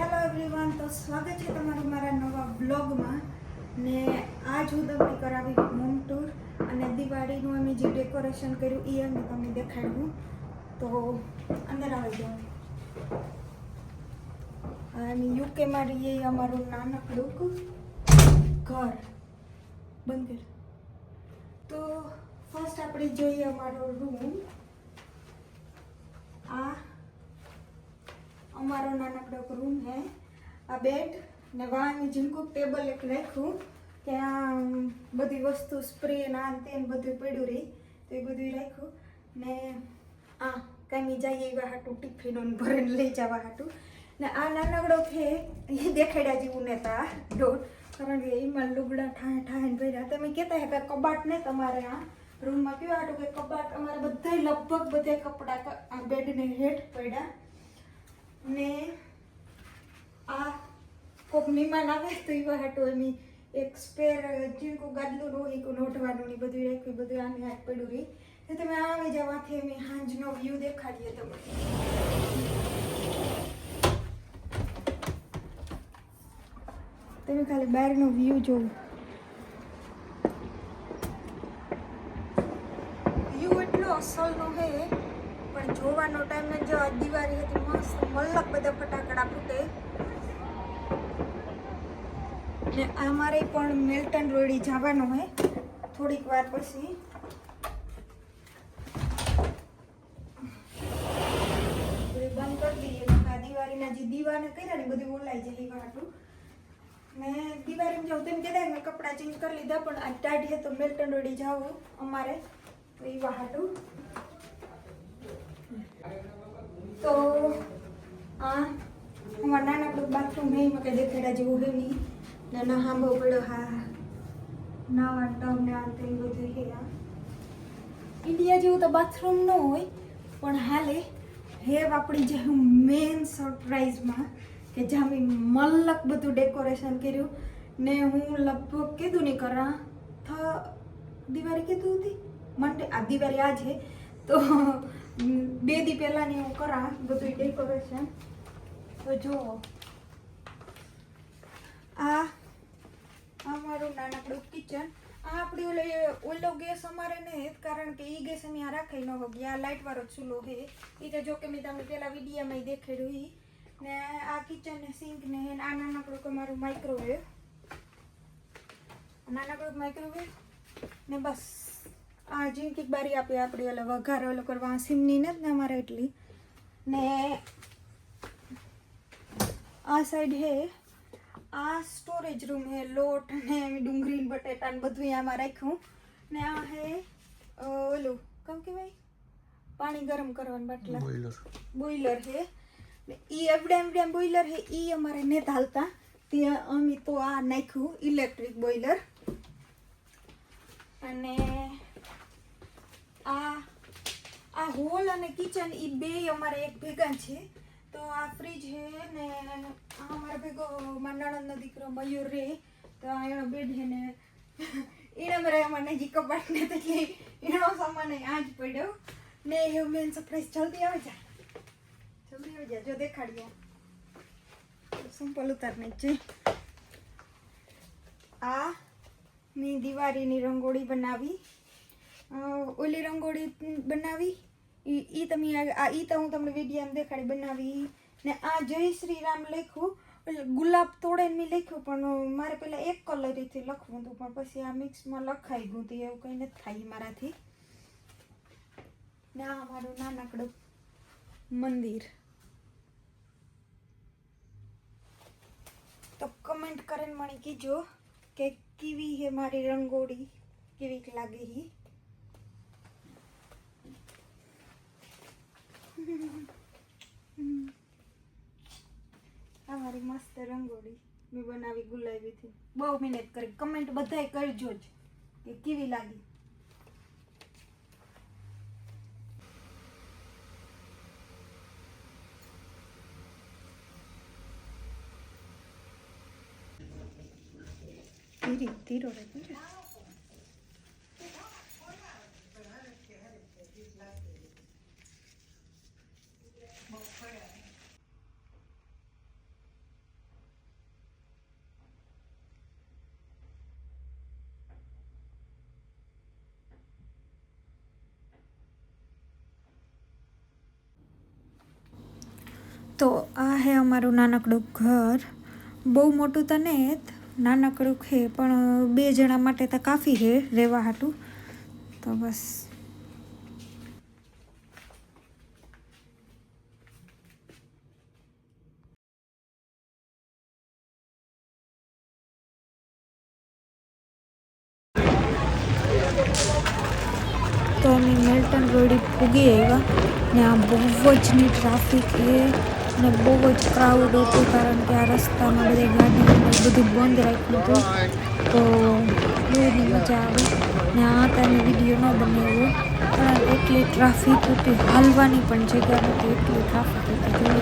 Hello everyone તો સ્વાગત છે તમારું મારા નવા બ્લોગમાં ને આજ હું તમને કરાવી હોમ ટૂર અને દિવાળીનું અમે જે ડેકોરેશન કર્યું એ અમે તમને દેખાડ્યું તો અંદર આવી જાઓ. અને યુકેમાં રહીએ અમારું નાનકડું ઘર. બંદર તો ફર્સ્ટ આપણે જોઈએ અમારો રૂમ આ અમારો નાનકડો રૂમ હે. આ બેડ ને વાળની ઝીણકું ટેબલ એક રાખ્યું. આ બધી વસ્તુ સ્પ્રે ને આ તે બધું પડ્યું રહી તો એ બધું રાખ્યું. ને આ કાંઈ જઈએ એવા હાટું ટિફિનો ભરીને લઈ જવા હાટું. ને આ નાનકડો છે, એ દેખાડ્યા જેવું ને તા. ડોટ. કારણ કે એમાં લુગડા ઠાય ઠાય ભર્યા. તમે કહેતા હે કે કબાટ ને તમારે આ રૂમમાં કેવું હાટું? કે કબાટ? અમારે બધાય લગભગ બધા કપડાં આ બેડને હેઠ પડ્યા. ને આ કોક મહેમાન આવે તો એવા હાટો એની એક સ્પેર જીણકું ગાદલું રોહી કો નોટવાનું ને બધું રાખ્યું, બધું આને હાથ પડ્યું રહી તો તમે આવે જવાથી અમે હાંજનો વ્યૂ દેખાડીએ તમને. તમે ખાલી બહારનો વ્યૂ જોવો. વ્યૂ એટલો અસલનો હે પણ જોવાનો ટાઈમ જો આ દિવાળી હતી, મસ્ત મલક બધા ફટાકડા ફૂટે. ને અમારે પણ મેલ્ટન રોડી જવાનું હોય થોડીક વાર પછી. બધું કરી દઈએ. દિવાળીના જે દીવાને કર્યા ને, બધું ઓલાઈ જાય એવા મેં ને દિવાળીમાં જાઉં તેમ કહેતા મેં કપડાં ચેન્જ કરી લીધા, પણ આ છે તો મિલ્ટન રોડી જાવું અમારે. તો એવા હાટું તો આ અમારા નાનકડું બાથરૂમ નહીં મકે દેખાડા જેવું હોય નહીં. ને ના હાંભો પડ્યો હા નાવા ટબ ને આ તે બધું હે. આ ઇન્ડિયા જેવું તો બાથરૂમ ન હોય, પણ હાલે હેવ આપણી જે મેઇન સરપ્રાઈઝમાં કે જ્યાં મેં મલક બધું ડેકોરેશન કર્યું, ને હું લગભગ કીધું નહીં કરા, થ દિવાળી કીધું હતી, મંડે, આ દિવાળી આ છે. તો બે દી પહેલાંની હું કરા બધું ડેકોરેશન તો જુઓ. આ અમારું મારું નાનકડું કિચન આ આપણી ઓલે ઓલો ગેસ અમારે નહીં કારણ કે એ ગેસ અમે આ રાખાઈ ન હોગી. આ લાઇટ વાળો ચૂલો છે એ તો જો કે મેં તમને પેલા વિડીયામાં દેખેડ્યું એ ને આ કિચન ને સિંક ને આ નાનકડું અમારું મારું માઇક્રોવેવ નાનકડું માઇક્રોવેવ ને બસ. આ ઝીણકી બારી આપી આપણી ઓલે વઘાર ઓલો કરવા સિમની નથી ને અમારે એટલી. ને આ સાઈડ હે આ સ્ટોરેજ રૂમ હે લોટ ને ડુંગળી બટેટા ને બધું આમાં રાખ્યું. ને આ હે ઓલું કેમ કહેવાય? પાણી ગરમ કરવાનું બાટલા. બોઈલર બોઈલર ને ઈ એવડેમ એવડે બોઈલર છે ઈ અમારે ને હાલતા ત્યાં અમે તો આ નાખ્યું ઇલેક્ટ્રિક બોઈલર અને હોલ અને કિચન એ બે અમારે એક ભેગા છે. તો આ ફ્રીજ છે ને આ અમારો ભેગો, મારા નણંદનો દીકરો મયુર રે. તો આ એનો બેડ છે ને એને મારે અમારે હજી કબાટ ને એટલે એનો સામાન આ જ પડ્યો. ને એ મેન સરપ્રાઈઝ જલ્દી આવે જા. જલ્દી આવી જા, જો દેખાડીએ. સિમ્પલ ઉતારને છે. આ મેં દિવાળીની રંગોળી બનાવી. ઓલી રંગોળી બનાવી. ઈ તમે આ ઈ તો હું તમને વિડીયોમાં દેખાડી બનાવી. ને આ જય શ્રી રામ લખ્યું ગુલાબ તોડે મેં લખ્યું, પણ મારે પહેલાં એક કલરથી લખવું હતું, પણ પછી આ મિક્સમાં લખાઈ ગયું હતું, એવું કંઈ નથી થાય મારાથી. ને આ અમારું નાનકડું મંદિર. તો કમેન્ટ કરીને મને કીજો કે કેવી હે મારી રંગોળી કેવી લાગે હી આ મસ્ત રંગોળી મેં બનાવી ગુલાબીથી બહુ મહેનત કરી. કમેન્ટ બધાય કરજો જ. કે કેવી લાગી? ધીરે, ધીરો તો આ હે અમારું નાનકડું ઘર. બહુ મોટું તો નહીં નાનકડું છે, પણ બે જણા માટે તો કાફી હે, રહેવા હાટું. તો બસ. તો અમે મેલ્ટન રોડી પૂગી આવ્યા ને આ બહુ જ ની ટ્રાફિક છે ને બહુ જ ક્રાઉડ હતું કારણ કે આ રસ્તામાં બધી ગાડીઓ ને બધું બંધ રાખ્યું હતું. તો બહુ જ મજા આવી. ને આ તમે વીડિયો ન બનાવ્યો કે એટલી ટ્રાફિક હતી, હાલવાની પણ જગ્યા નથી, એટલી ટ્રાફિક હતી.